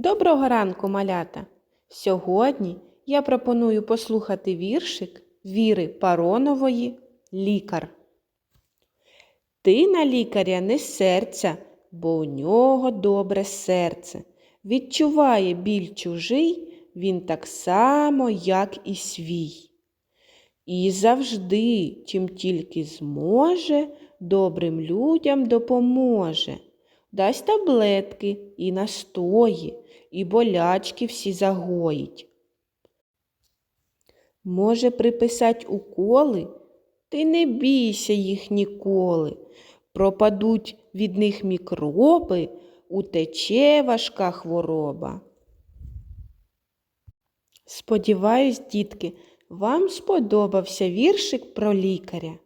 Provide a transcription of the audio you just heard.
Доброго ранку, малята! Сьогодні я пропоную послухати віршик Віри Паронової Лікар. Ти на лікаря не серця, бо у нього добре серце. Відчуває біль чужий він так само, як і свій. І завжди, чим тільки зможе, добрим людям допоможе. Дасть таблетки і настої, і болячки всі загоїть. Може приписать уколи? Ти не бійся їх ніколи. Пропадуть від них мікроби, утече важка хвороба. Сподіваюсь, дітки, вам сподобався віршик про лікаря.